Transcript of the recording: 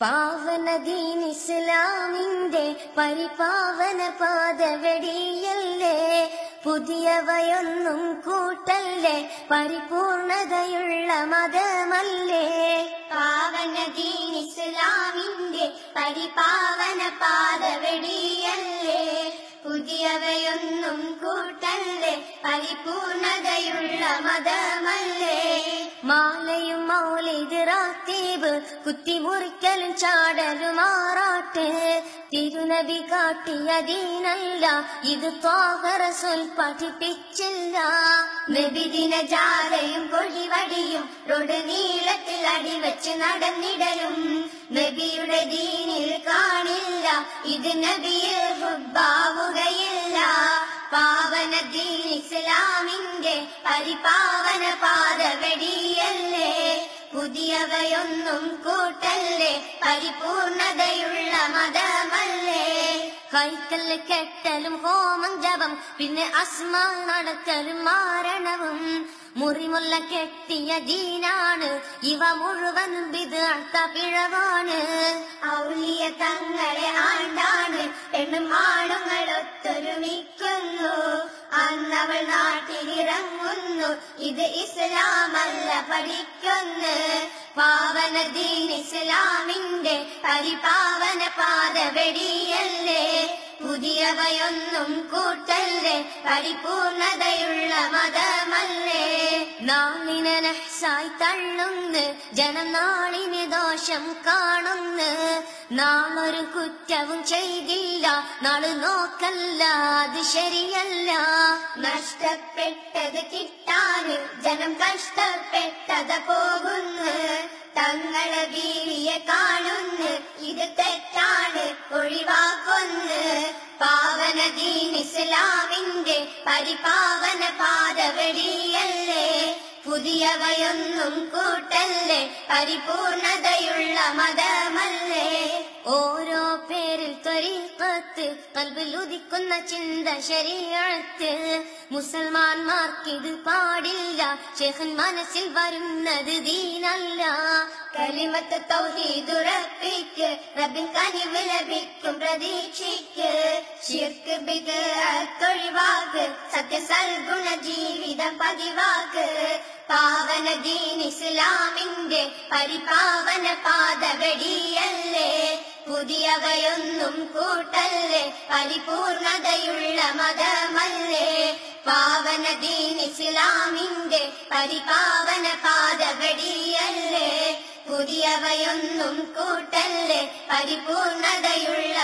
പാവനദീൻ ഇസ്ലാമിന്റെ പരിപാവന പാതവെടിയല്ലേ? പുതിയവയൊന്നും കൂട്ടല്ലേ? പരിപൂർണതയുള്ള മതമല്ലേ? പാവനദീൻ ഇസ്ലാമിന്റെ പരിപാവന പാതവെടിയല്ലേ പുതിയവയൊന്നും കൂട്ടല്ലേ പരിപൂർണതയുള്ള മതമല്ലേ? മാലയും മൗലിത് റാത്തീബ് കുത്തിമുറിക്കലും ചാടലും ആറാട്ട്. തിരുനബി കാട്ടിയതീനല്ല ഇത് ത്വാഹറസുൽ പഠിപ്പിച്ചില്ല. നബിദിന ജാലയും കൊഴിവടിയും റോഡ് നീളത്തിൽ അടിവെച്ച് നടന്നിടലും. നബിയുടെ ദീനിൽ കാണില്ല ഇത് നബിയെ ഹുബാവുകയില്ല ദീൻ ഇസ്ലാമിന്റെ പരിപാവന പാത വെടിയല്ലേ? പുതിയവയൊന്നും കൂട്ടല്ലേ? പരിപൂർണതയുള്ള മതമല്ലേ? കൈക്കല്ല് കെട്ടലും ഹോമം ജപം പിന്നെ അസ്മ നടത്തലും മാരണവും. മുറിമുല്ല കെട്ടിയ ദീനാണ് ഇവ മുഴുവൻ വിദഗ്ധ പിഴവാണ്. ഔലിയ തങ്ങളെ ആണ്ടാണ് പെണ്ണും അന്നവൾ നാട്ടിലിറങ്ങുന്നു. ഇത് ഇസ്ലാമല്ല പഠിക്കുന്നു. പാവന ദീൻ ഇസ്ലാമിന്റെ പരിപാവന പാത വെടിയല്ലേ പുതിയവയൊന്നും കൂട്ടല്ലേ പരിപൂർണതയുള്ള മതമല്ലേ? നാളിനെ നഹ്സായി തള്ളുന്ന് ജനം നാളിന് ദോഷം കാണുന്ന്. നാളൊരു കുറ്റവും ചെയ്തില്ല. നാൾ നോക്കല്ല അത് ശരിയല്ല. നഷ്ടപ്പെട്ടത് കിട്ടാന് ജനം കഷ്ടപ്പെട്ടത് പോകുന്നു. തങ്ങളെ വീഴിയെ കാണുന്നു ഇത് തെറ്റാണ് ഒഴിവാക്കുന്നു. പാവന ദീൻ ഇസ്ലാമിന്റെ പരിപാവന പാതവെടിയല്ലേ? പുതിയവയൊന്നും കൂട്ടല്ലേ പരിപൂർണതയുള്ള മതമല്ലേ. കൽബിൽ ചിന്ത ശരീരത്ത് മുസൽമാന്മാർക്കിത് പാടില്ല. ഷെഹൻ മനസ്സിൽ വരുന്നത് ദീനല്ല. കലിമത്ത് തൗഹീദുറപ്പിക്ക് റബ്ബിൻ കനിവ് ലഭിക്കും പ്രതീക്ഷിക്ക്. ശിർക്ക് തൊഴിവാക്ക് സത്യസൽഗുണ ജീവിതം പതിവാക്ക്. പാവന ദീൻ ഇസ്ലാമിന്റെ പരിപാവന പാത വെടിയല്ലേ പുതിയവയൊന്നും കൂട്ടല്ലേ പരിപൂർണതയുള്ള മതമല്ലേ? പാവന ദീൻ ഇസ്ലാമിന്റെ പരിപാവന പാതപടിയല്ലേ? പുതിയവയൊന്നും കൂട്ടല്ലേ പരിപൂർണതയുള്ള